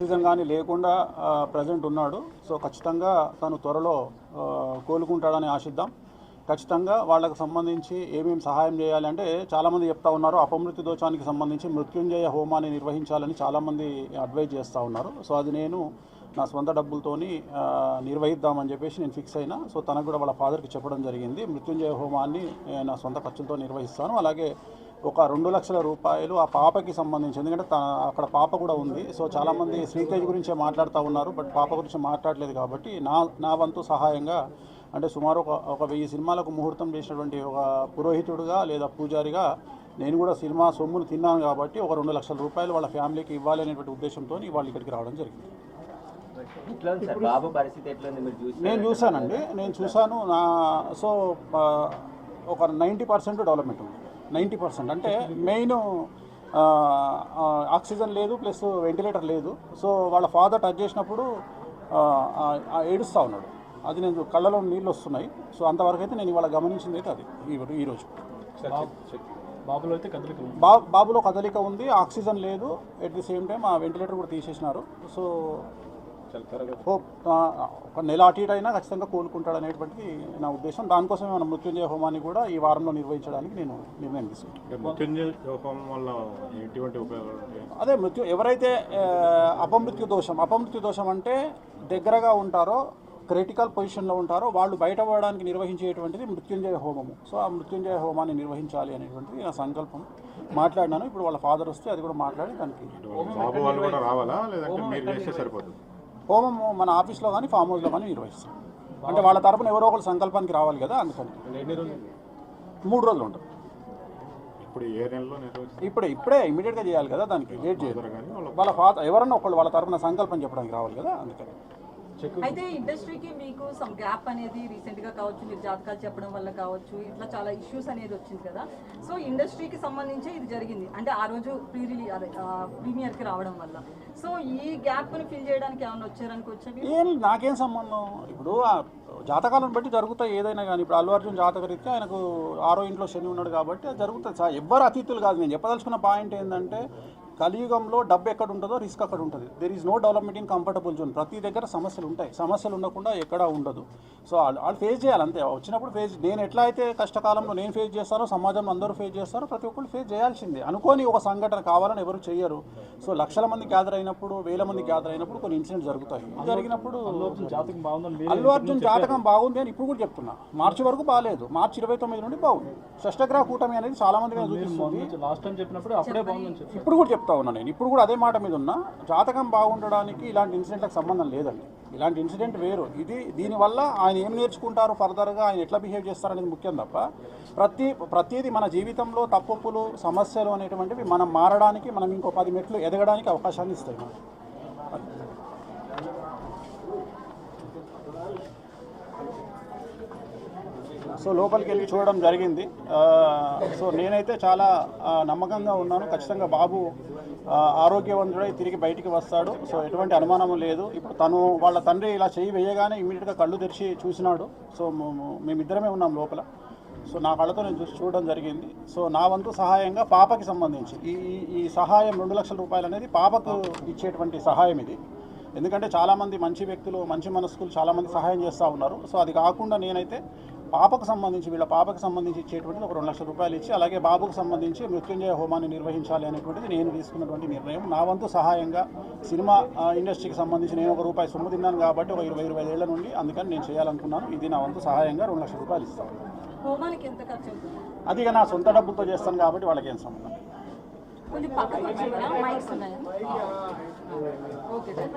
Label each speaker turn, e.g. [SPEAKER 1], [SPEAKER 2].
[SPEAKER 1] Oxygen కానీ లేకుండా present ఉన్నాడు. సో ఖచ్చితంగా తను త్వరలో కోలుకుంటాడని ఆశిద్దాం. ఖచ్చితంగా వాళ్ళకు సంబంధించి ఏమేమి సహాయం చేయాలి అంటే చాలామంది చెప్తా ఉన్నారు అపమృత్యు దోషానికి సంబంధించి మృత్యుంజయ హోమాన్ని నిర్వహించాలని చాలామంది అడ్వైజ్ చేస్తూ ఉన్నారు. సో అది నేను నా సొంత డబ్బులతోని నిర్వహిద్దామని చెప్పేసి నేను ఫిక్స్ అయినా సో తనకు కూడా వాళ్ళ ఫాదర్కి చెప్పడం జరిగింది. మృత్యుంజయ హోమాన్ని నా సొంత ఖర్చులతో నిర్వహిస్తాను. అలాగే ఒక రెండు లక్షల రూపాయలు ఆ పాపకి సంబంధించి ఎందుకంటే తన అక్కడ పాప కూడా ఉంది. సో చాలామంది శ్రీతేజ్ గురించే మాట్లాడుతూ ఉన్నారు బట్ పాప గురించి మాట్లాడలేదు కాబట్టి నా నా వంతు సహాయంగా అంటే సుమారు ఒక ఒక వెయ్యి సినిమాలకు ముహూర్తం చేసినటువంటి ఒక పురోహితుడుగా లేదా పూజారిగా నేను కూడా సినిమా సొమ్మును తిన్నాను కాబట్టి ఒక రెండు లక్షల రూపాయలు వాళ్ళ ఫ్యామిలీకి ఇవ్వాలి అనేటువంటి ఉద్దేశంతో వాళ్ళు ఇక్కడికి రావడం జరిగింది. నేను చూశానండి. నేను చూశాను. నా సో ఒక నైంటీ పర్సెంట్ డెవలప్మెంట్ ఉంది. Ninety percent. అంటే మెయిన్ ఆక్సిజన్ లేదు ప్లస్ వెంటిలేటర్ లేదు. సో వాళ్ళ ఫాదర్ టచ్ చేసినప్పుడు ఏడుస్తూ ఉన్నాడు. అది నేను కళ్ళలో నీళ్ళు వస్తున్నాయి. సో అంతవరకు అయితే నేను ఇవాళ గమనించింది అయితే అది ఈరోజు
[SPEAKER 2] బాబులో అయితే కదలిక ఉంది.
[SPEAKER 1] బా బాబులో కదలిక ఉంది ఆక్సిజన్ లేదు. ఎట్ ది సేమ్ టైం ఆ వెంటిలేటర్ కూడా తీసేసినారు. సో ఆ, ఒక నెల అటు ఇటు అయినా ఖచ్చితంగా కోలుకుంటాడు అనేటువంటిది నా ఉద్దేశం. దానికోసమే మన మృత్యుంజయ హోమాన్ని కూడా ఈ వారంలో నిర్వహించడానికి నేను నిర్ణయం తీసుకున్నాను. అదే మృత్యు ఎవరైతే అపమృత్యు దోషం అపమృత్యు దోషం అంటే దగ్గరగా ఉంటారో క్రిటికల్ పొజిషన్లో ఉంటారో వాళ్ళు బయటపడడానికి నిర్వహించేటువంటిది మృత్యుంజయ హోమము. సో ఆ మృత్యుంజయ హోమాన్ని నిర్వహించాలి అనేటువంటిది నా సంకల్పం. మాట్లాడినాను ఇప్పుడు వాళ్ళ ఫాదర్ వస్తే అది కూడా మాట్లాడి దానికి
[SPEAKER 3] బాబు వాళ్ళు కూడా రావాలా? లేదంటే మీరు చేస్తే సరిపోతుంది?
[SPEAKER 1] హోమము మన ఆఫీస్లో కానీ ఫామ్ హౌస్లో కానీ నిర్వహిస్తాం. అంటే వాళ్ళ తరపున ఎవరో ఒకరు సంకల్పానికి రావాలి కదా అందుకని. మూడు రోజులు ఉంటుంది.
[SPEAKER 3] ఇప్పుడు ఏ నెలలో
[SPEAKER 1] ఇప్పుడే ఇప్పుడే ఇమీడియట్గా చేయాలి కదా దానికి లేట్
[SPEAKER 3] వాళ్ళ
[SPEAKER 1] వాళ్ళ ఫాదర్ ఎవరన్నా ఒకళ్ళు వాళ్ళ తరపున సంకల్పం చెప్పడానికి రావాలి కదా అందుకని.
[SPEAKER 4] అయితే ఇండస్ట్రీకి మీకు సమ్ గ్యాప్ అనేది రీసెంట్గా కావచ్చు మీరు జాతకాలు చెప్పడం వల్ల కావచ్చు ఇట్లా చాలా ఇష్యూస్ అనేది వచ్చింది కదా. సో ఇండస్ట్రీకి సంబంధించి ఇది జరిగింది. అంటే ఆ రోజు ప్రీ రిలీ అదే ప్రీమియర్కి రావడం వల్ల. సో ఈ గ్యాప్ని ఫిల్ చేయడానికి ఏమైనా వచ్చారనుకో వచ్చేవి
[SPEAKER 1] ఏం నాకేం సంబంధం? ఇప్పుడు జాతకాలను బట్టి జరుగుతాయి ఏదైనా కానీ. ఇప్పుడు అల్లు అర్జున్ జాతక రీత్యా ఆయనకు ఆరో ఇంట్లో శని ఉన్నాడు కాబట్టి అది జరుగుతుంది. సార్ ఎవ్వరు అతిథులు కాదు. నేను చెప్పదలుచుకున్న పాయింట్ ఏంటంటే కలియుగంలో డబ్బు ఎక్కడ ఉంటుందో రిస్క్ అక్కడ ఉంటుంది. There is no development in comfortable zone ప్రతి దగ్గర సమస్యలు ఉంటాయి. సమస్యలు ఉండకుండా ఎక్కడా ఉండదు. సో వాళ్ళు వాళ్ళు ఫేస్ చేయాలి అంతే. వచ్చినప్పుడు ఫేస్ నేను ఎట్లా అయితే కష్టకాలంలో నేను ఫేస్ చేస్తానో సమాజంలో అందరూ ఫేస్ చేస్తారో ప్రతి ఒక్కరు ఫేస్ చేయాల్సిందే. అనుకోని ఒక సంఘటన కావాలని ఎవరు చేయరు సో లక్షల మంది గ్యాదర్ అయినప్పుడు వేల మంది గ్యాదర్ అయినప్పుడు కొన్ని ఇన్సిడెంట్స్ జరుగుతాయి. జరిగినప్పుడు
[SPEAKER 2] అల్లు అర్జున్ జాతకం
[SPEAKER 1] బాగుంది అని ఇప్పుడు కూడా చెప్తున్నా. మార్చి వరకు బాగాలేదు మార్చి ఇరవై తొమ్మిది నుండి బాగుంది. షష్టగ్రహ కూటమి అనేది చాలా మంది చూపిస్తుంది.
[SPEAKER 2] లాస్ట్ టైం చెప్పినప్పుడు అప్పుడే బాగుందని చెప్పి
[SPEAKER 1] ఇప్పుడు కూడా చెప్తా ఉన్నా నేను. ఇప్పుడు కూడా అదే మాట మీద ఉన్నా జాతకం బాగుండడానికి ఇలాంటి ఇన్సిడెంట్లకు సంబంధం లేదండి. ఇలాంటి ఇన్సిడెంట్ వేరు. ఇది దీనివల్ల ఆయన ఏం నేర్చుకుంటారు ఫర్దర్గా ఆయన ఎట్లా బిహేవ్ చేస్తారు అనేది ముఖ్యం తప్ప ప్రతి ప్రతిదీ మన జీవితంలో తప్పులు సమస్యలు అనేటువంటివి మనం మారడానికి మనం ఇంకో పది మెట్లు ఎదగడానికి అవకాశాన్ని ఇస్తాయి సో లోపలికి వెళ్ళి చూడడం జరిగింది. సో నేనైతే చాలా నమ్మకంగా ఉన్నాను. ఖచ్చితంగా బాబు ఆరోగ్యవంతుడై తిరిగి బయటికి వస్తాడు. సో ఎటువంటి అనుమానం లేదు. ఇప్పుడు తను వాళ్ళ తండ్రి ఇలా చేయి వేయగానే ఇమీడియట్గా కళ్ళు తెరిచి చూసినాడు. సో మేమిద్దరమే ఉన్నాం లోపల. సో నా కళ్ళతో నేను చూసి చూడడం జరిగింది. సో నా వంతు సహాయంగా పాపకి సంబంధించి ఈ ఈ- ఈ సహాయం రెండు లక్షల రూపాయలు అనేది పాపకు ఇచ్చేటువంటి సహాయం ఇది. ఎందుకంటే చాలామంది మంచి వ్యక్తులు మంచి మనస్కులు చాలామంది సహాయం చేస్తూ ఉన్నారు. సో అది కాకుండా నేనైతే పాపకు సంబంధించి వీళ్ళ పాపకు సంబంధించి ఇచ్చేటువంటిది ఒక రెండు లక్షల రూపాయలు ఇచ్చి అలాగే బాబుకు సంబంధించి మృత్యుంజయ హోమాన్ని నిర్వహించాలి అనేటువంటిది నేను తీసుకున్నటువంటి నిర్ణయం. నా వంతు సహాయంగా సినిమా ఇండస్ట్రీకి సంబంధించి నేను ఒక రూపాయి సొమ్ము తిన్నాను కాబట్టి ఒక ఇరవై ఇరవై ఏళ్ళ నుండి అందుకని నేను చేయాలనుకున్నాను. ఇది నా వంతు సహాయంగా రెండు లక్షల రూపాయలు ఇస్తాను.
[SPEAKER 4] హోమానికి ఎంత ఖర్చు అవుతుంది?
[SPEAKER 1] అది ఇక నా సొంత డబ్బులతో చేస్తాను కాబట్టి వాళ్ళకి ఏం సంబంధం?
[SPEAKER 4] కొంచెం పక్కకు వచ్చి మైక్స్ ఉన్నాయా? Okay sir